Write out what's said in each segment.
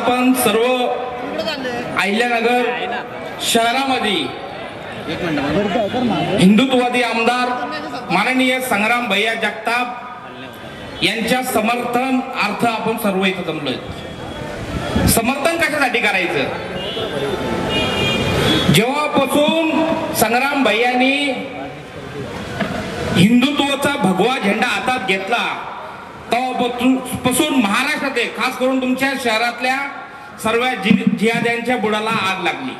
आपण सर्व अहिल्यानगर शहरामध्ये हिंदुत्ववादी आमदार माननीय संग्राम भैया जगताप यांच्या समर्थन अर्थ आपण सर्व इथं जमलोय. समर्थन कशासाठी करायचं? जेव्हापासून संग्राम भैयानी हिंदुत्वाचा भगवा झेंडा हातात घेतला तेव्हापासून पासून महाराष्ट्रात खास करून तुमच्या शहरातल्या सर्व जि- जिहाद्यांच्या बुडाला आग लागली.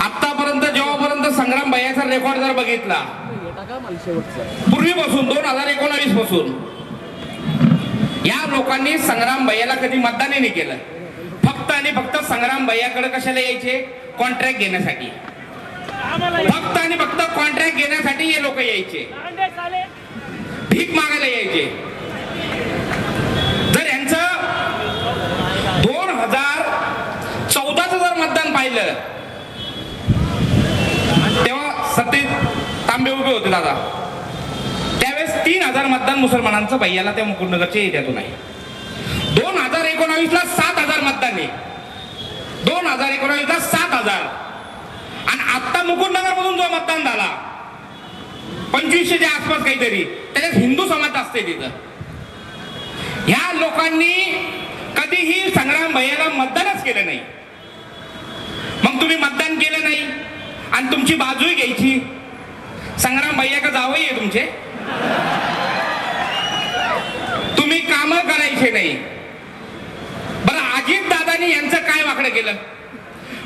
आतापर्यंत जेव्हापर्यंत संग्राम भैयाचा रेकॉर्ड जर बघितला पूर्वीपासून दोन हजार एकोणावीसपासून या लोकांनी संग्राम भैयाला कधी मतदानही नाही केलं. फक्त आणि फक्त संग्राम भैयाकडे कशाला यायचे? कॉन्ट्रॅक्ट घेण्यासाठी. फक्त आणि फक्त कॉन्ट्रॅक्ट घेण्यासाठी हे लोक यायचे. भीक मागायला यायचे. जर यांचं दोन हजार चौदाचं जर मतदान पाहिलं तेव्हा सतीश तांबे उभे होते दादा. त्यावेळेस तीन हजार मतदान मुसलमानांचं भैयाला त्या मुकुंदनगरच्या एरियातून आहे. दोन हजार एकोणावीस ला सात हजार मतदान आहे. दोन हजार एकोणावीस ला सात हजार. आणि आत्ता मुकुंडनगर मधून जो मतदान झाला पंचवीसशेच्या आसपास काहीतरी. त्याच्यात हिंदू समाज असते तिथं. ह्या लोकांनी कधीही संग्राम भैयाला मतदानच केलं नाही. मग तुम्ही मतदान केलं नाही. आणि तुमची बाजूही घ्यायची. संग्राम भैया का जावई आहे तुमचे. तुम्ही काम करायचे नाही. बरं अजित दादानी यांचं काय वाकडं केलं?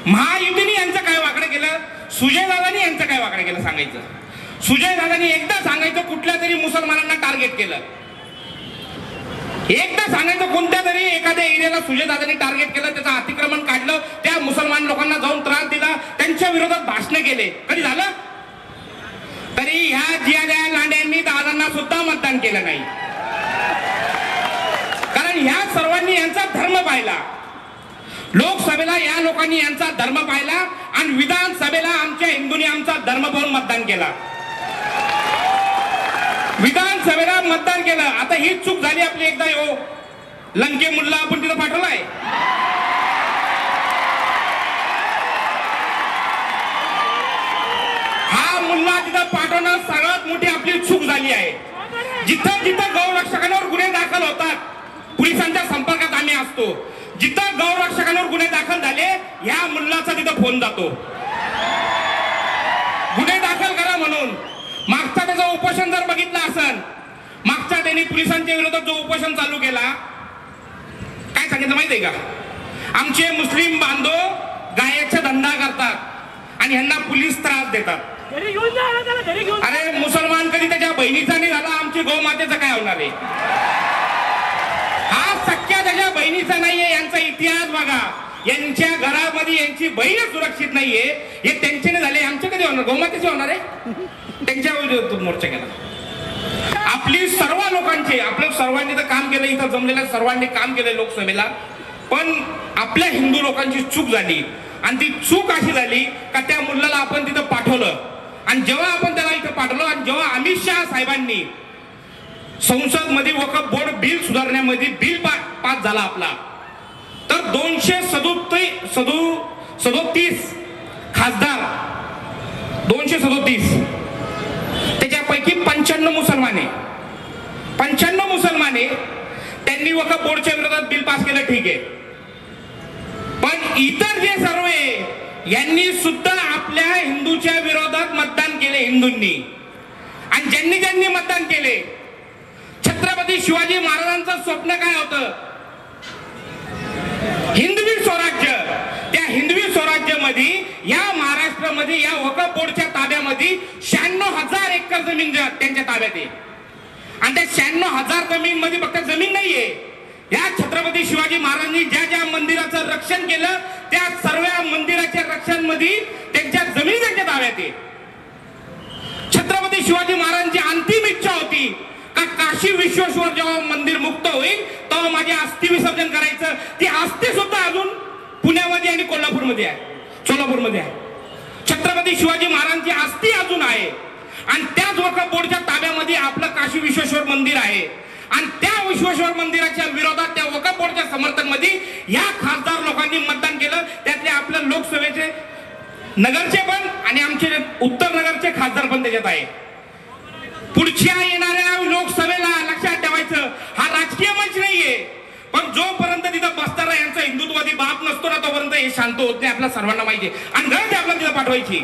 महायुतीने यांचं काय वाकडं केलं? सुजय दादानी यांचं काय वाकडं केलं सांगायचं? सुजय दादानी एकदा सांगायचं कुठल्या तरी मुसलमानांना टार्गेट केलं. एकदा सांगायचं कोणत्या तरी एखाद्या एरियाला सुजय दादानी टार्गेट केलं त्याचं अतिक्रमण काढलं त्या मुसलमान लोकांना जाऊन त्रास दिला त्यांच्या विरोधात भाषण केले. कधी झालं? तरी ह्या जियाद्या लांड्यांनी दादांना सुद्धा मतदान केलं नाही. कारण ह्या सर्वांनी यांचा धर्म पाहिला. लोकसभेला या लोकांनी यांचा धर्म पाहिला आणि विधानसभेला आमच्या हिंदूंनी आमचा धर्म पाहून मतदान केला. विधानसभेला मतदान केलं. आता ही चूक झाली आपली एकदा हो. लंके मुल्ला आपण तिथं पाठवलाय. हा मुल्ला तिथं पाठवणं सगळ्यात मोठी आपली चूक झाली आहे. जिथं जिथं गौरक्षकांवर गुन्हे दाखल होतात पोलिसांच्या संपर्कात आम्ही असतो. जिथं गौरक्षकांवर गुन्हे दाखल झाले ह्या मुल्लाचा तिथं फोन जातो. गुन्हे दाखल करा म्हणून. मागचा उपोषण जर बघितलं असन मागचा त्यांनी पोलिसांच्या विरोधात जो उपोषण चालू केला काय सांगितलं माहितीये का? आमचे मुस्लिम बांधव गायाचा धंदा करतात आणि ह्यांना पोलीस त्रास देतात. अरे मुसलमान कधी त्याच्या बहिणीचा नाही झाला? आमची गोमातेचं काय होणार आहे? हा सख्या त्याच्या बहिणीचा नाहीये यांचा इतिहास बघा. यांच्या घरामध्ये यांची बहीण सुरक्षित नाहीये. हे त्यांचे नाही झाले आमचे कधी होणार? गोमातेचे होणार आहे? त्यांच्या विरोधात मोर्चा केला. आपली सर्व लोकांची आपल्या सर्वांनी तर काम केलं इथं जमलेल्या सर्वांनी काम केलं लोकसभेला. पण आपल्या हिंदू लोकांची चूक झाली. आणि ती चूक अशी झाली का त्या मुलाला आपण तिथं पाठवलं. आणि जेव्हा आपण त्याला इथं पाठवलं आणि जेव्हा अमित शहा साहेबांनी संसदमध्ये वकफ बोर्ड बिल सुधारण्यामध्ये बिल पा- पास झाला आपला. तर दोनशे सदोत्ती सदो सदोतीस खासदार दोनशे सदोतीस पंच्याण्णव मुसलमाने पंच्याण्णव मुसलमाने त्यांनी वकफ बोर्डच्या विरोधात बिल पास केलं ठीक आहे. पण इतर जे सर्व आहे यांनी सुद्धा आपल्या हिंदूच्या विरोधात मतदान केले हिंदूंनी. आणि ज्यांनी ज्यांनी मतदान केले छत्रपती छत्रपती शिवाजी महाराजांचं स्वप्न काय होतं? हिंदवी स्वराज्य त्या हिंदवी राज्यामध्ये या महाराष्ट्रामध्ये या वकफ बोर्डच्या ताब्यामध्ये शहाण्णव हजार एकर जमीन त्यांच्या ताब्यात आहे. आणि त्या शहाण्णव हजार जमीन मध्ये फक्त जमीन नाहीये. या छत्रपती शिवाजी महाराजांनी ज्या ज्या मंदिराचं रक्षण केलं त्या सर्व मंदिराच्या रक्षणमध्ये त्यांच्या जमीन त्यांच्या ताब्यात आहे. छत्रपती शिवाजी महाराजांची अंतिम इच्छा होती का काशी विश्वेश्वर जेव्हा मंदिर मुक्त होईल तेव्हा माझे अस्थि विसर्जन करायचं. ती अस्थि सुद्धा अजून पुण्यामध्ये आणि कोल्हापूरमध्ये आहे. सोलापूरमध्ये आहे. छत्रपती शिवाजी महाराजांची अस्थि अजून आहे. आणि त्याच वखफ बोर्डच्या ताब्यामध्ये आपलं काशी विश्वेश्वर मंदिर आहे. आणि त्या विश्वेश्वर मंदिराच्या विरोधात त्या वकापोडच्या बोर्डच्या समर्थनमध्ये या खासदार लोकांनी मतदान केलं. त्यातले आपल्या लोकसभेचे नगरचे पण आणि आमचे उत्तर नगरचे खासदार पण त्याच्यात आहे पुढच्या येणाऱ्या लोकसभेला लक्षात ठेवायचं हा राजकीय मंच नाहीये. पण जोपर्यंत तिथं बसताना यांचा हिंदुत्ववादी बाप नसतो ना तोपर्यंत हे शांत होत नाही आपल्या सर्वांना माहिती आणि गरज आपल्याला तिथं पाठवायची.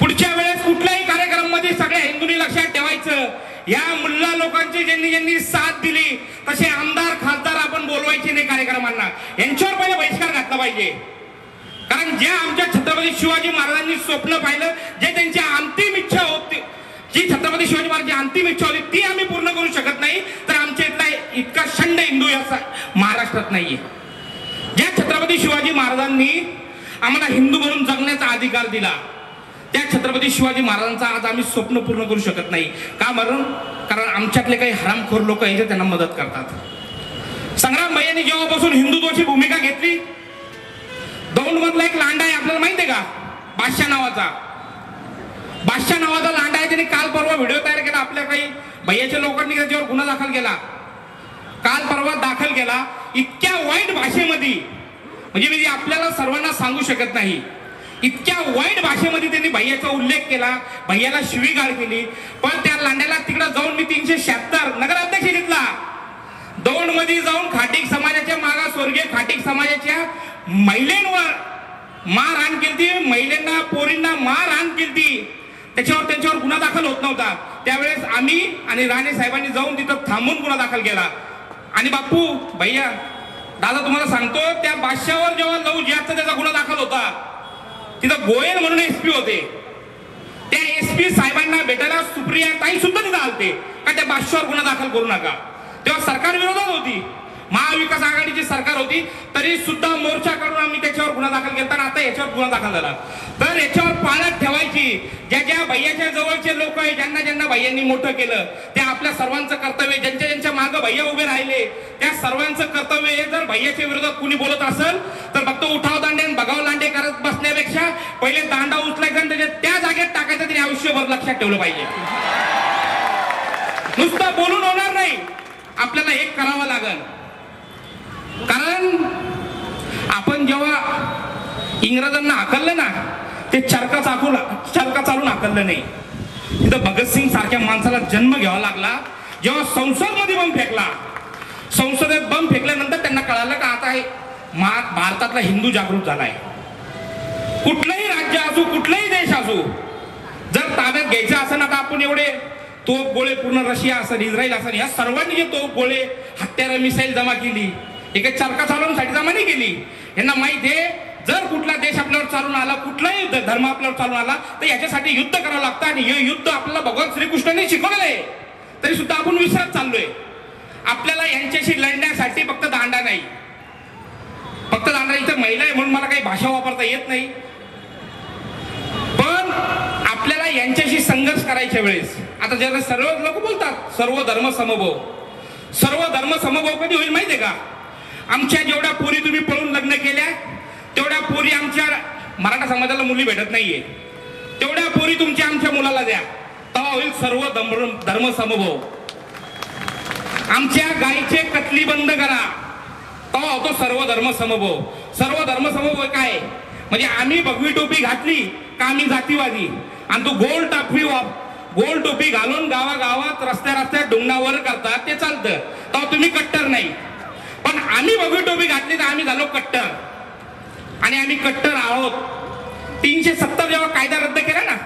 पुढच्या वेळेस कुठल्याही कार्यक्रमामध्ये सगळ्या हिंदूंनी लक्षात ठेवायचं. या मुल्ला लोकांची ज्यांनी ज्यांनी साथ दिली तसे आमदार खासदार आपण बोलवायचे नाही कार्यक्रमांना. यांच्यावर पहिले बहिष्कार घातला पाहिजे. कारण ज्या आमच्या छत्रपती शिवाजी महाराजांनी स्वप्न पाहिलं जे त्यांची अंतिम इच्छा होती जी छत्रपती शिवाजी महाराजांची अंतिम इच्छा होती ती आम्ही पूर्ण करू शकत नाही. तर आमच्या इतका शंड हिंदू याचा महाराष्ट्रात नाहीये. ज्या छत्रपती शिवाजी महाराजांनी आम्हाला हिंदू म्हणून जगण्याचा अधिकार दिला त्या छत्रपती शिवाजी महाराजांचा आज आम्ही स्वप्न पूर्ण करू शकत नाही. का म्हणून कारण आमच्यातले काही हरामखोर लोक आहेत त्यांना मदत करतात. संग्राम भैयांनी जेव्हापासून हिंदुत्वाची भूमिका घेतली दौंडमधला एक लांडा आहे आपल्याला माहिती आहे का? बादशाह नावाचा. बादशाह नावाचा लांडा आहे त्याने काल परवा व्हिडिओ तयार केला आपल्या काही भैयाच्या लोकांनी त्याच्यावर गुन्हा दाखल केला. काल परवा दाखल केला इतक्या वाईट भाषेमध्ये. म्हणजे मी आपल्याला सर्वांना सांगू शकत नाही इतक्या वाईट भाषेमध्ये त्यांनी भैयाचा उल्लेख केला भैयाला शिवीगाळ केली पण त्या लांड्याला तिकडे जाऊन मी तीनशे शहात्तर नगराध्यक्ष घेतला दौंडमध्ये जाऊन खाटीक समाजाच्या मागा स्वर्गीय खाटीक समाजाच्या महिलांवर मारहाण केली महिलांना पोरींना मारहाण केली त्याच्यावर त्यांच्यावर गुन्हा दाखल होत नव्हता. त्यावेळेस आम्ही आणि राणे साहेबांनी जाऊन तिथं थांबून गुन्हा दाखल केला. आणि बापू भैया दादा तुम्हाला सांगतो त्या बादशावर जेव्हा लव जिहादचा त्याचा गुन्हा दाखल होता तिथं गोयल म्हणून एसपी होते. त्या एसपी साहेबांना भेटायला सुप्रिया ताई सुद्धा तिथं आलते. का त्या बादशावर गुन्हा दाखल करू नका. तेव्हा सरकार विरोधात होती. महाविकास आघाडीची सरकार होती तरी सुद्धा मोर्चा करून आम्ही त्याच्यावर गुन्हा दाखल केला. आता याच्यावर गुन्हा दाखल झाला. तर याच्यावर पाळत ठेवायची ज्या ज्या भैयाच्या जवळचे लोक आहे ज्यांना ज्यांना भैयांनी मोठं केलं ते आपल्या सर्वांचं कर्तव्य ज्यांच्या ज्यांच्या मागं भैया उभे राहिले त्या सर्वांचं कर्तव्य आहे जर भैयाच्या विरोधात कुणी बोलत असेल तर फक्त उठाव दांडे आणि बगाव दांडे करत बसण्यापेक्षा पहिले दांडा उचलायचा त्याच्या त्या जागेत टाकायचं तरी आयुष्यभर लक्षात ठेवलं पाहिजे. नुसतं बोलून होणार नाही. आपल्याला एक करावं लागल. कारण आपण जेव्हा इंग्रजांना हाकललं ना ते चरका चाकू चरका चालून हाकललं नाही. तिथं भगतसिंग सारख्या माणसाला जन्म घ्यावा लागला. जेव्हा संसदमध्ये बम फेकला संसदेत बम फेकल्यानंतर त्यांना कळालं का आता हे भारतातला हिंदू जागृत झालाय. कुठलंही राज्य असू कुठलाही देश असू जर ताब्यात घ्यायचं असं ना आपण एवढे तो गोळे पूर्ण रशिया असेल इस्रायल असेल या सर्वांनी जे तोप गोळे हत्यारं मिसाईल जमा केली एक चरखा चालवण्यासाठी जमा नाही केली. यांना माहिती आहे जर कुठला देश आपल्यावर चालून आला कुठलाही धर्म आपल्यावर चालून आला तर याच्यासाठी युद्ध करावं लागतं आणि हे युद्ध आपल्याला भगवान श्रीकृष्णाने शिकवलेलं आहे. तरी सुद्धा आपण विसरत चाललोय. आपल्याला यांच्याशी लढण्यासाठी फक्त दांडा नाही. फक्त दांडा इथं महिला आहे म्हणून मला काही भाषा वापरता येत नाही. पण आपल्याला यांच्याशी संघर्ष करायच्या वेळेस आता ज्याला सर्व लोक बोलतात सर्व धर्म समभाव. सर्व धर्म समभाव कधी होईल माहितीये का? आमच्या जेवढ्या पोरी तुम्ही पळून लग्न केल्या तेवढ्या पोरी आमच्या मराठा समाजाला मुली भेटत नाहीये. तेवढ्या पोरी तुमच्या आमच्या मुलाला द्या. तेव्हा होईल सर्व धर्म धर्म समभाव. आमच्या गायीचे कतली बंद करा. तेव्हा होतो सर्व धर्म समभाव. सर्व धर्म समभाव काय? म्हणजे आम्ही भगवी टोपी घातली का आम्ही जातीवादी? आणि तू गोल टापी गोल टोपी घालून गावागावात रस्त्या रस्त्या डोंगणावर करतात ते चालतं. तेव्हा तुम्ही कट्टर नाही. पण आम्ही भगवी टोपी घातली तर आम्ही झालो कट्टर. आणि आम्ही कट्टर आहोत. तीनशे सत्तर जेव्हा कायदा रद्द केला ना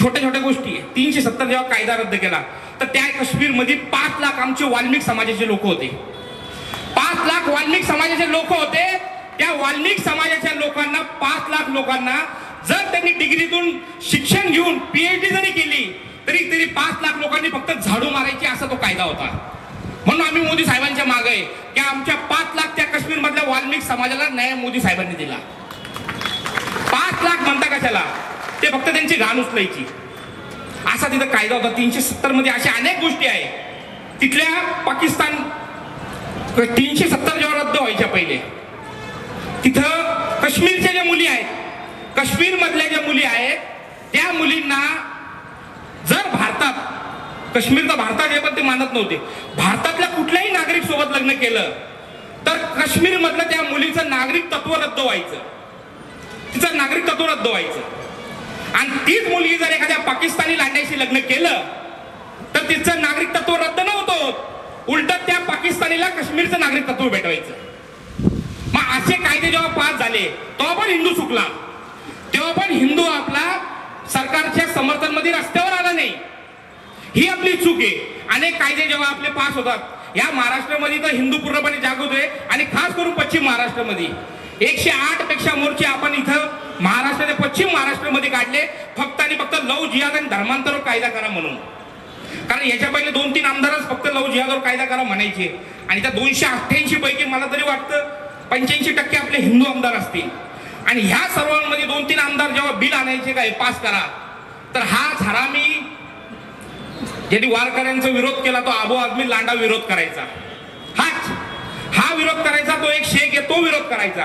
छोट्या छोट्या गोष्टी आहे. तीनशे सत्तर जेव्हा कायदा रद्द केला तर त्या काश्मीरमध्ये पाच लाख आमचे वाल्मिक समाजाचे लोक होते. पाच लाख वाल्मिक समाजाचे लोक होते. त्या वाल्मिक समाजाच्या लोकांना पाच लाख लोकांना जर त्यांनी डिग्रीतून शिक्षण घेऊन पीएचडी जरी केली तरी तरी पाच लाख लोकांनी फक्त झाडू मारायची असा तो कायदा होता. म्हणून आम्ही मोदी साहेबांच्या मागे आहे की आमच्या पाच लाख त्या काश्मीर मधल्या वाल्मिक समाजाला न्याय मोदी साहेबांनी दिला. पाच लाख म्हणता कशाला? ते फक्त त्यांची घाण उचलायची. असा तिथं कायदा होता. तीनशे सत्तरमध्ये अशा अनेक गोष्टी आहे तिथल्या पाकिस्तान तीनशे सत्तर जेव्हा रद्द व्हायच्या पहिले तिथं काश्मीरच्या ज्या मुली आहेत काश्मीर मधल्या ज्या मुली आहेत त्या मुलींना जर भारतात काश्मीर तर भारतात आहे पण ते मानत नव्हते. भारतातल्या कुठल्याही नागरिक सोबत लग्न केलं तर काश्मीर मधलं त्या मुलीचं नागरिक तत्व रद्द व्हायचं. तिचं नागरिक तत्व रद्द व्हायचं. आणि तीच मुलगी जर एखाद्या पाकिस्तानी लांड्याशी लग्न केलं तर तिचं नागरिक तत्व रद्द नव्हतं उलट त्या पाकिस्तानीला काश्मीरचं नागरिक तत्व भेटवायचं मग असे कायदे जेव्हा पास झाले तेव्हा पण हिंदू चुकला. तेव्हा पण हिंदू आपला सरकारच्या समर्थनमध्ये रस्त्यावर आला नाही. ही आपली चूक आहे. अनेक कायदे जेव्हा आपले पास होतात या महाराष्ट्रामध्ये तर हिंदू पूर्णपणे जागृत आहे आणि खास करून पश्चिम महाराष्ट्रामध्ये. एकशे आठपेक्षा मोर्चे आपण इथं महाराष्ट्राच्या पश्चिम महाराष्ट्रामध्ये काढले फक्त आणि फक्त लव जिहाद आणि धर्मांतर कायदा करा म्हणून. कारण याच्या पहिले दोन तीन आमदारच फक्त लव जिहादवर कायदा करा म्हणायचे. आणि त्या दोनशे अठ्ठ्याऐंशी पैकी मला तरी वाटतं पंच्याऐंशी टक्के आपले हिंदू आमदार असतील. आणि ह्या सर्वांमध्ये दोन तीन आमदार जेव्हा बिल आणायचे काय पास करा तर हाच हरामी ज्यांनी वारकऱ्यांचा विरोध केला तो आबो आदमी लांडा विरोध करायचा. हाच. हा विरोध करायचा तो एक शेख आहे तो विरोध करायचा.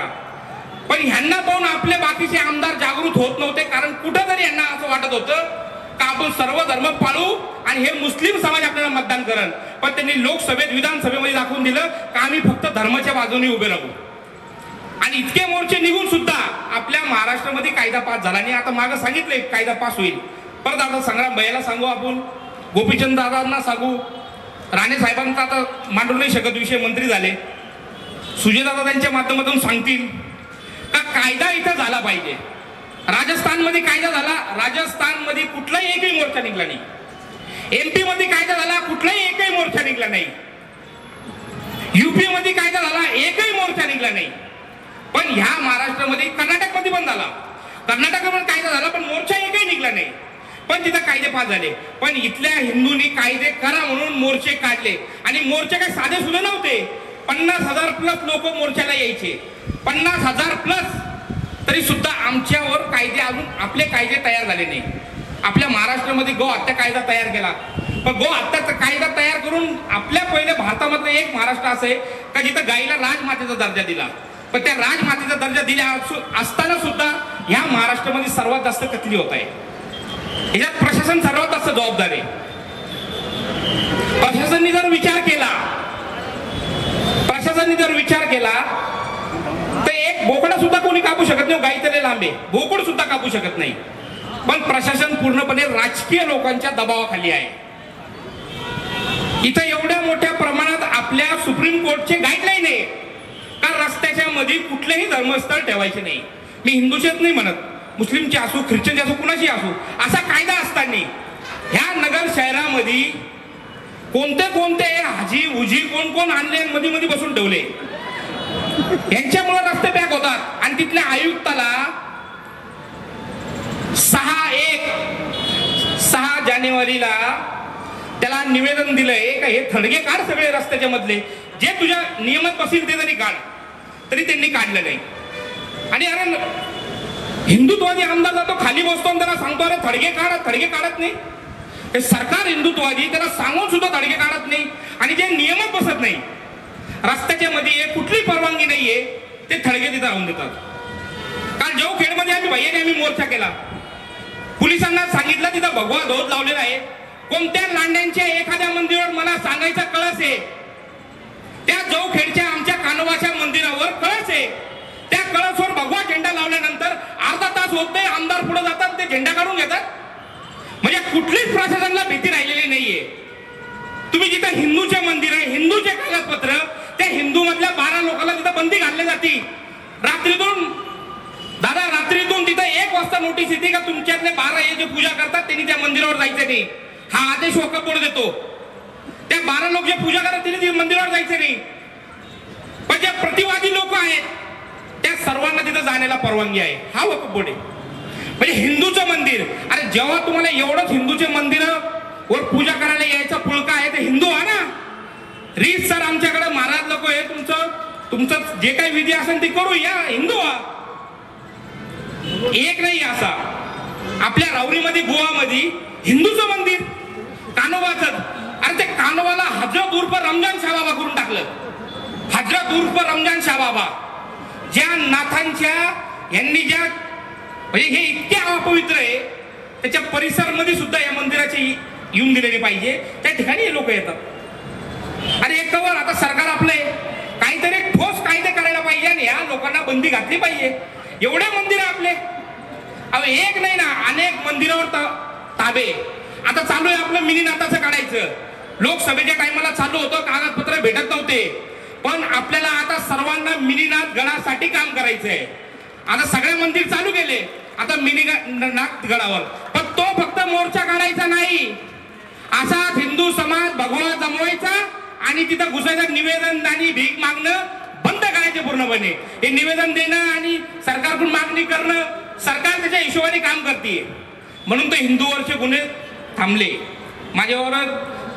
पण ह्यांना पाहून आपले बाकीचे आमदार जागृत होत नव्हते कारण कुठंतरी यांना असं वाटत होतं का आपण सर्व धर्म पाळू आणि हे मुस्लिम समाज आपल्याला मतदान करण. पण त्यांनी लोकसभेत विधानसभेमध्ये दाखवून दिलं का आम्ही फक्त धर्माच्या बाजूने उभे राहू. आणि इतके मोर्चे निघून सुद्धा आपल्या महाराष्ट्रामध्ये कायदा पास झाला आणि आता मागं सांगितलंय कायदा पास होईल. परत आता संग्राम भैयाला सांगू आपण. गोपीचंद दादांना सांगू राणे साहेबांचा आता मांडू नाही शकत विषय मंत्री झाले. सुजयदादा त्यांच्या माध्यमातून सांगतील. का कायदा इथं झाला पाहिजे? राजस्थानमध्ये कायदा झाला राजस्थानमध्ये कुठलाही एकही मोर्चा निघला नाही. एमपी मध्ये कायदा झाला कुठलाही एकही मोर्चा निघला नाही. युपी मध्ये कायदा झाला एकही मोर्चा निघला नाही. पण ह्या महाराष्ट्रामध्ये कर्नाटकमध्ये पण झाला. कर्नाटकमध्ये पण कायदा झाला पण मोर्चा एकही निघला नाही. पण तिथं कायदे पास झाले. पण इथल्या हिंदूंनी कायदे करा म्हणून मोर्चे काढले. आणि मोर्चे काय साधे सुद्धा नव्हते. पन्नास हजार प्लस लोक मोर्चाला यायचे. पन्नास हजार प्लस तरी सुद्धा आमच्यावर कायदे अजून आपले कायदे तयार झाले नाही. आपल्या महाराष्ट्रामध्ये गो हत्या कायदा तयार केला. पण गो हत्याचा कायदा तयार करून आपल्या पहिले भारतामधलं एक महाराष्ट्र असं आहे का जिथं गाईला राजमातेचा दर्जा दिला. पण त्या राजमातेचा दर्जा दिल्या असताना सुद्धा ह्या महाराष्ट्रामध्ये सर्वात जास्त कतली होत आहे. याच्यात प्रशासन सर्वात जास्त जबाबदार आहे. प्रशासनाने जर विचार केला प्रशासनाने जर विचार केला तर एक बोकडा सुद्धा कोणी कापू शकत नाही गायतले लांबे. बोकड सुद्धा कापू शकत नाही. पण प्रशासन पूर्णपणे राजकीय लोकांच्या दबावाखाली आहे. इथं एवढ्या मोठ्या प्रमाणात आपल्या सुप्रीम कोर्टचे गाईडलाईन आहे. का रस्त्याच्या मध्ये कुठलेही धर्मस्थळ ठेवायचे नाही. मी हिंदूचेच नाही म्हणत. मुस्लिमची असो ख्रिश्चनची असो कुणाची असो असा कायदा असताना ह्या नगर शहरामध्ये कोणते कोणते हाजी उजी कोण कोण आणले मध्ये मध्ये बसून ठेवले? यांच्यामुळे रस्ते पॅक होतात. आणि तिथल्या आयुक्ताला सहा एक सहा जानेवारीला त्याला निवेदन दिलंय का हे थडगे काढ सगळे रस्त्याच्या मधले. जे तुझ्या नियमात बसेल ते जरी काढ. तरी त्यांनी काढलं नाही. आणि अरे हिंदुत्वादी आमदारला तो खाली बसतो आणि त्याला सांगतो अरे थडगे काढत थडगे काढत नाही. हे सरकार हिंदुत्वादी त्याला सांगून सुद्धा थडगे काढत नाही. आणि जे नियमात बसत नाही रस्त्याच्या मध्ये कुठली परवानगी नाहीये ते थडगे तिथं राहून देतात. काल जेव खेडमध्ये आम्ही भैयाने आम्ही मोर्चा केला पोलिसांना सांगितलं तिथं भगवा धोत लावलेला आहे. कोणत्या लांड्यांच्या एखाद्या मंदिरावर मला सांगायचा कळस आहे? त्या जौखेडच्या आमच्या कानोबाच्या मंदिरावर कळस आहे. त्या कळसवर भगवा झेंडा लावल्यानंतर अर्धा तास होत नाही आमदार पुढे जातात ते झेंडा काढून घेतात. म्हणजे कुठलीच प्रशासनाला भीती राहिलेली नाहीये. तुम्ही जिथं हिंदूचे मंदिर आहे हिंदूचे कागदपत्र त्या हिंदू मधल्या बारा लोकांना तिथं बंदी घालली जाते. रात्रीतून दादा रात्रीतून तिथं एक वाजता नोटीस येते का तुमच्यातले बारा हे जे पूजा करतात त्यांनी त्या मंदिरावर जायचं नाही. हा आदेश वकफ बोर्ड देतो. त्या बारा लोक जे पूजा करतात त्यांनी त्या मंदिरावर जायचं नाही. पण जे प्रतिवादी लोक आहेत सर्वांना तिथं जाण्याला परवानगी आहे. हा वकफ बोर्ड आहे. म्हणजे हिंदूचं मंदिर. अरे जेव्हा तुम्हाला एवढंच हिंदूचे मंदिर वर पूजा करायला यायचा पुळका आहे ते हिंदू हा ना? रीत सर आमच्याकडे महाराज लोक आहे तुमचं तुमचं जे काही विधी असेल ते करू या हिंदू हा. एक नाही असा. आपल्या रावरीमध्ये गोवामध्ये हिंदूचं मंदिर. कानोबाचं. अरे ते कानोबाला हजरत उर्फ रमजान शाबाबा करून टाकलं. हजरत उर्फ रमजान शाबाबा ज्या नाथांच्या यांनी ज्या म्हणजे हे इतके अपवित्र आहे त्याच्या परिसरमध्ये सुद्धा या मंदिराचे येऊन दिलेली पाहिजे. त्या ठिकाणी लोक येतात. अरे एक कवर आता सरकार आपले काहीतरी ठोस कायदे करायला पाहिजे आणि या लोकांना बंदी घातली पाहिजे. एवढे मंदिर आपले. अहो एक नाही ना अनेक मंदिरावर त- ताबे आता चालू आहे आपलं मिनी नाथाचं काढायचं. लोकसभेच्या टायमाला चालू होतं कागदपत्र भेटत नव्हते. पण आपल्याला आता सर्वांना मिनीनाथ गडासाठी काम करायचंय. आता सगळे मंदिर चालू केले. आता मिनी नाथ गडावर. पण तो फक्त मोर्चा काढायचा नाही. असा हिंदू समाज भगवा जमवायचा आणि तिथं घुसायचं निवेदन आणि भीक मागणं बंद करायचे पूर्णपणे. हे निवेदन देणं आणि सरकारकडून मागणी करणं सरकार त्याच्या हिशोबाने काम करते म्हणून ते हिंदूवरचे गुन्हे थांबले. माझ्यावर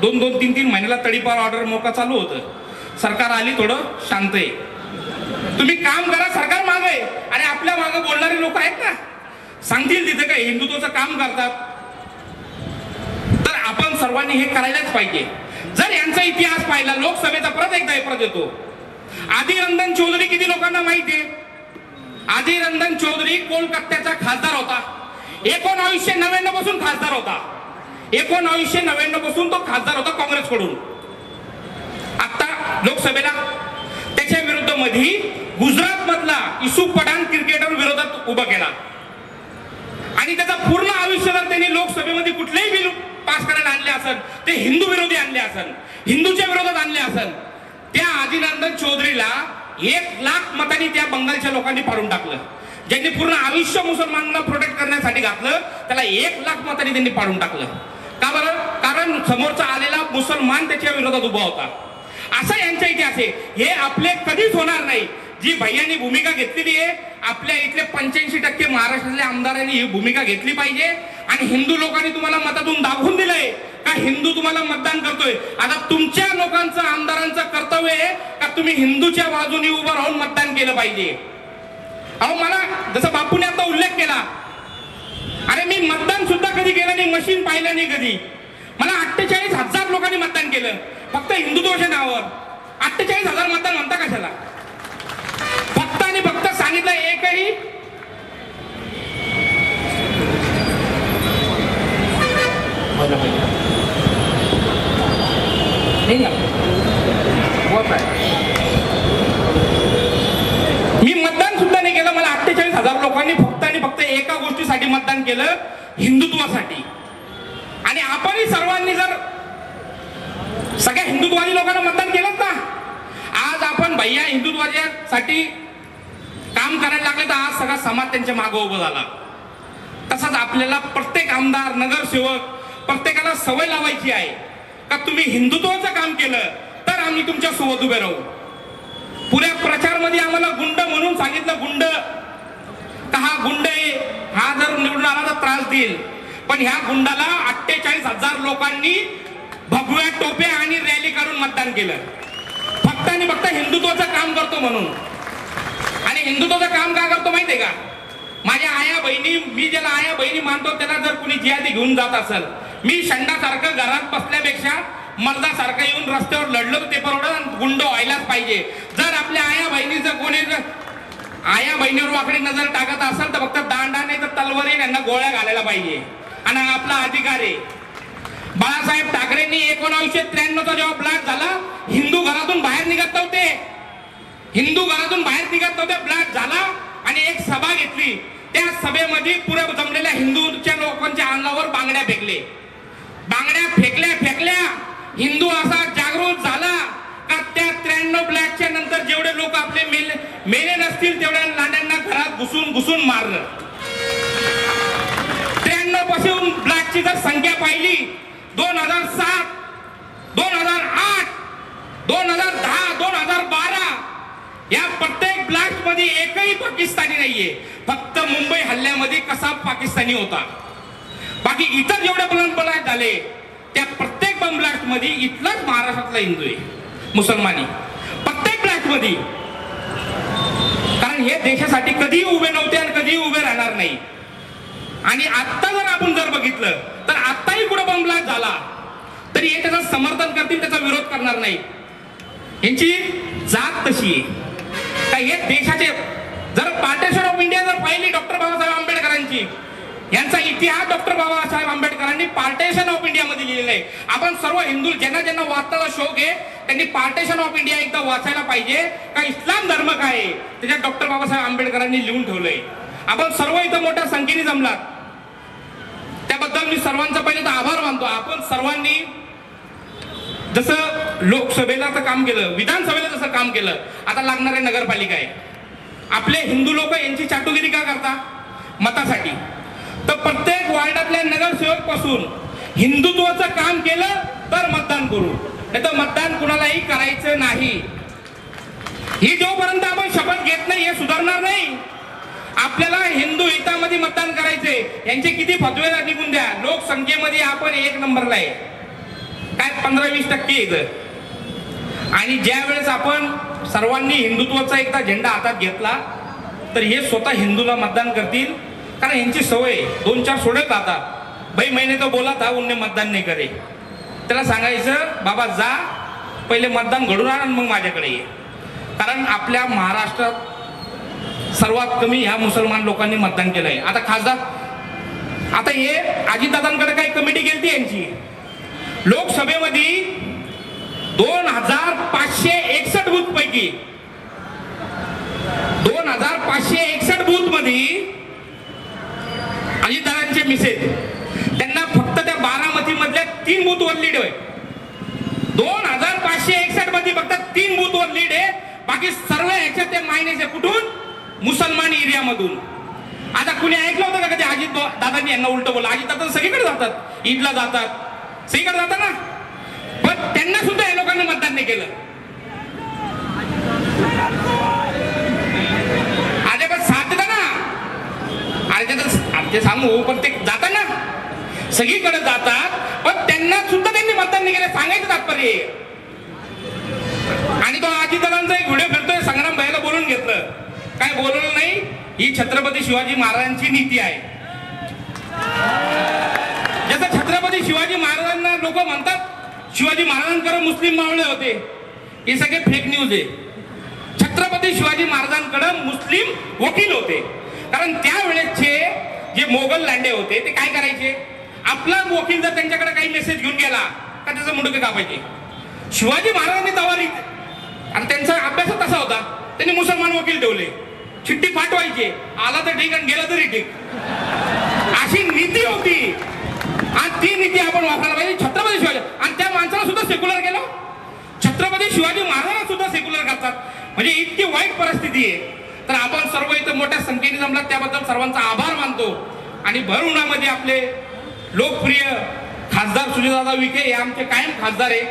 दोन दोन तीन तीन महिन्याला तडीपार ऑर्डर मोका चालू होतं. सरकार आली थोडं शांत आहे. तुम्ही काम करा सरकार माग आहे. आणि आपल्या मागे बोलणारे लोक आहेत ना. सांगतील तिथे काय हिंदुत्वाचं काम करतात. तर आपण सर्वांनी हे करायलाच पाहिजे. जर यांचा इतिहास पाहिला लोकसभेचा परत एकदा परत येतो. आधी चौधरी किती लोकांना माहिती आहे? आधीरंदन चौधरी कोलकात्याचा खासदार होता. एकोणावीसशे नव्याण्णवपासून खासदार होता. एकोणावीसशे नव्याण्णवपासून तो खासदार होता काँग्रेसकडून. लोकसभेला. त्याच्या विरुद्धमध्ये गुजरात मधला इसू पठाण क्रिकेटर विरोधात उभा केला. आणि त्याचा पूर्ण आयुष्य जर त्यांनी लोकसभेमध्ये कुठलेही बिल पास करायला आणले असेल ते हिंदू विरोधी आणले असेल हिंदूच्या विरोधात आणले असेल त्या आदिनंदन चौधरीला एक लाख मतांनी त्या बंगालच्या लोकांनी फाडून टाकलं. ज्यांनी पूर्ण आयुष्य मुसलमानांना प्रोटेक्ट करण्यासाठी घातलं त्याला एक लाख मतांनी त्यांनी पाडून टाकलं. का बरं? कारण समोरचा आलेला मुसलमान त्याच्या विरोधात उभा होता. असा यांचा इतिहास आहे. हे आपले कधीच होणार नाही. जी भैयांनी भूमिका घेतलेली आहे आपल्या इथले पंच्याऐंशी टक्के महाराष्ट्रातल्या आमदारांनी ही भूमिका घेतली पाहिजे. आणि हिंदू लोकांनी तुम्हाला मतातून दाखवून दिलंय का हिंदू तुम्हाला मतदान करतोय? आता तुमच्या लोकांचं आमदारांचं कर्तव्य आहे का तुम्ही हिंदूच्या बाजूने उभं राहून मतदान केलं पाहिजे? अहो मला जसं बापूने आता उल्लेख केला. अरे मी मतदान सुद्धा कधी केलं नाही मशीन पाहिलं नाही कधी. मला अठ्ठेचाळीस हजार लोकांनी मतदान केलं. फक्त हिंदुत्वाच्या नावावर. अठ्ठेचाळीस हजार मतदान म्हणता कशाला? फक्त आणि फक्त सांगितलं एकही. मी मतदान सुद्धा नाही केलं. मला अठ्ठेचाळीस हजार लोकांनी फक्त आणि फक्त एका गोष्टीसाठी मतदान केलं. हिंदुत्वासाठी. आणि आपणही सर्वांनी जर सगळ्या हिंदुत्ववादी लोकांना मतदान केलं ना आज आपण भैया हिंदुत्वासाठी काम करायला लागले तर आज सगळा समाज त्यांच्या मागं उभं झाला. तसाच आपल्याला प्रत्येक आमदार नगरसेवक प्रत्येकाला सवय लावायची आहे का तुम्ही हिंदुत्वाचं काम केलं तर आम्ही तुमच्यासोबत उभे राहू. पुऱ्या प्रचारमध्ये आम्हाला गुंड म्हणून सांगितलं गुंड का हा गुंड आहे हा जर निवडून आला तर त्रास देईल. पण ह्या गुंडाला अठ्ठेचाळीस हजार लोकांनी भगव्या टोप्या आणि रॅली काढून मतदान केलं. फक्त आणि फक्त हिंदुत्वाचं काम करतो म्हणून. आणि हिंदुत्वाचं काम का करतो माहितीये का? माझ्या आया बहिणी मी ज्याला आया बहिणी मानतो त्याला जर कुणी जियादी घेऊन जात असेल मी शंडासारखं घरात बसल्यापेक्षा मर्दासारखं येऊन रस्त्यावर लढलो तर ते परवडत गुंड व्हायलाच पाहिजे. जर आपल्या आया बहिणीचं कोणी जर आया बहिणीवर वाकडी नजर टाकत असेल तर फक्त दांडा नाही तर तलवारी यांना गोळ्या घालायला पाहिजे. आणि आपला अधिकार. आहे बाळासाहेब ठाकरेंनी एकोणावीसशे त्र्याण्णवचा जेव्हा ब्लाट झाला हिंदू घरातून बाहेर निघत नव्हते. हिंदू घरातून बाहेर निघत नव्हते ब्लाट झाला आणि एक सभा घेतली. त्या सभेमध्ये पुरे जमलेल्या हिंदूच्या लोकांच्या अंगावर बांगड्या फेकले. बांगड्या फेकल्या फेकल्या. हिंदू असा जागृत झाला का त्या त्र्याण्णव ब्लॅकच्या नंतर जेवढे लोक आपले मेले मेले नसतील तेवढ्या लांड्यांना घरात घुसून घुसून मारलं. पासून ब्लॅकची जर संख्या पाहिली दोन हजार सात दोन हजार आठ दोन हजार दहा दोन हजार बारा या प्रत्येक ब्लॅकमध्ये एकही पाकिस्तानी नाहीये. फक्त मुंबई हल्ल्यामध्ये कसा पाकिस्तानी होता. बाकी इतर जेवढे बम ब्लास्ट झाले त्या प्रत्येक बम ब्लास्टमध्ये इथलाच महाराष्ट्रातला हिंदू आहे मुसलमानी. प्रत्येक ब्लॅकमध्ये कारण हे देशासाठी कधी उभे नव्हते आणि कधी उभे राहणार नाही आणि आत्ता जर आपण जर बघितलं तर आत्ताही कुठं बम ब्लास्ट झाला? तरी हे त्याचं समर्थन करतील त्याचा विरोध करणार नाही. यांची जात तशी आहे. का हे देशाचे जर पार्टेशन ऑफ इंडिया जर पाहिली डॉक्टर बाबासाहेब आंबेडकरांची यांचा इतिहास डॉक्टर बाबासाहेब आंबेडकरांनी पार्टेशन ऑफ इंडियामध्ये लिहिलेला आहे. आपण सर्व हिंदू ज्यांना ज्यांना वाचताचा शौक आहे त्यांनी पार्टेशन ऑफ इंडिया एकदा वाचायला पाहिजे. का इस्लाम धर्म काय आहे? त्याच्यात डॉक्टर बाबासाहेब आंबेडकरांनी लिहून ठेवलंय. आपण सर्व इथं मोठ्या संख्येने जमलात. त्याबद्दल मी सर्वांचा पहिले तर आभार मानतो. आपण सर्वांनी जसं लोकसभेला तर काम केलं विधानसभेला जसं काम केलं आता लागणारे नगरपालिका आहे. आपले हिंदू लोक यांची चाटुगिरी का करता? मतासाठी. तर प्रत्येक वार्डातल्या नगरसेवकपासून हिंदुत्वाचं काम केलं तर मतदान करू. नाही तर मतदान कुणालाही करायचं नाही. ही जोपर्यंत आपण शपथ घेत नाही हे सुधारणार नाही. आपल्याला हिंदू हितामध्ये मतदान करायचे यांचे किती फतवे निघून द्या. लोकसंख्येमध्ये आपण एक नंबरला आहे. काय पंधरा वीस टक्के इथं. आणि ज्या वेळेस आपण सर्वांनी हिंदुत्वाचा एकदा झेंडा हातात घेतला तर हे स्वतः हिंदूला मतदान करतील. कारण यांची सवय दोन चार सोडत आता. बाई महिने तर बोला था उन्ने मतदान नाही करे. त्याला सांगायचं बाबा जा. पहिले मतदान घडून आण आणि मग माझ्याकडे ये. कारण आपल्या महाराष्ट्रात सर्वात कमी ह्या मुसलमान लोकांनी मतदान केलंय. आता खासदार आता हे अजितदादांकडे काही कमिटी गेलती यांची. लोकसभेमध्ये दोन हजार पाचशे एकसष्ट बूथ पैकी दोन हजार पाचशे एकसष्ट बूथमध्ये अजितदादांचे मिसेज त्यांना फक्त त्या बारामती मधल्या तीन बूथ वर लीड आहे. दोन हजार पाचशे एकसष्टमध्ये फक्त तीन बूथ वर लीड आहे. बाकी सर्व ह्याच्यात ते मायनेचे कुठून? मुसलमान एरियामधून. आता कुणी ऐकलं होतं का कधी अजित दादांनी यांना उलट बोला अजित दादा सगळीकडे जातात. ईदला जातात. सगळीकडे जातात ना? पण त्यांना सुद्धा या लोकांनी मतदान नाही केलं. अरे पण साथ देता ना. अरे ते तर- सांगू पण ते जातात ना. सगळीकडे जातात पण त्यांना सुद्धा त्यांनी मतदान नाही केलं. सांगायचं तात्पर्य आणि तो अजितदादांचा एक व्हिडिओ फिरतोय संग्राम भाईला बोलून घेतलं. काय बोलवलं नाही? ही छत्रपती शिवाजी महाराजांची नीती आहे. जसं छत्रपती शिवाजी महाराजांना लोक म्हणतात शिवाजी महाराजांकडे मुस्लिम मावळे होते. हे सगळे फेक न्यूज आहे. छत्रपती शिवाजी महाराजांकडे मुस्लिम वकील होते. कारण त्यावेळेसचे जे मोगल लांडे होते ते काय करायचे? आपला वकील जर त्यांच्याकडे काही मेसेज घेऊन गेला का त्याचं मुंडके कापायचे. शिवाजी महाराजांनी तवारी आणि त्यांचा अभ्यास तसा होता. त्यांनी मुसलमान वकील ठेवले. चिठ्ठी पाठवायची. आला तर ठीक आणि गेला तरी ठीक. अशी नीती होती. आणि ती नीती आपण वापरायला पाहिजे. छत्रपती शिवाजी. आणि त्या माणसाला सुद्धा सेक्युलर केलं. छत्रपती शिवाजी महाराजांना सुद्धा सेक्युलर करतात म्हणजे इतकी वाईट परिस्थिती आहे. तर आपण सर्व इथं मोठ्या संख्येने जमलात त्याबद्दल सर्वांचा आभार मानतो. आणि भर उन्हामध्ये आपले लोकप्रिय खासदार सुजयदादा विखे हे आमचे कायम खासदार आहे.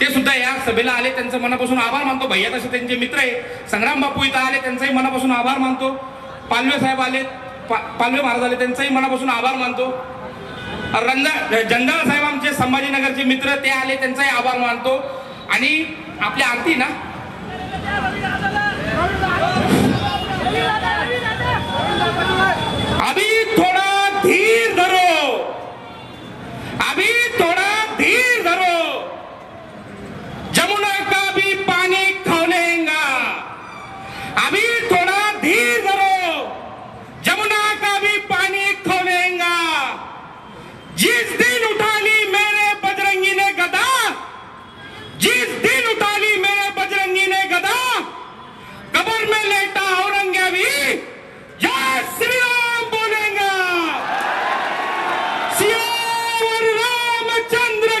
ते सुद्धा या सभेला आले त्यांचं मनापासून आभार मानतो. भैया तसे त्यांचे मित्र आहे संग्राम बापू इथं आले त्यांचाही मनापासून आभार मानतो. पालवे साहेब आले पा- पालवे महाराज आले त्यांचाही मनापासून आभार मानतो. रंजा जंजाळ साहेब आमचे संभाजीनगरचे मित्र ते आले त्यांचाही आभार मानतो. आणि आपल्या आरती ना? अभी थोड़ा धीर धरो. अभी थोड़ा धीर धरो जमुना का भी पानी खोलेगा अभी थोड़ा धीर धरो जमुना का भी पानी खोलेगा जिस दिन उठा ली मेरे बजरंगी ने गदा जिस दिन उठा ली मेरे बजरंगी ने गदा कबर में लेटा औरंगजेबी जय श्री राम बोलेगा सियावर रामचंद्र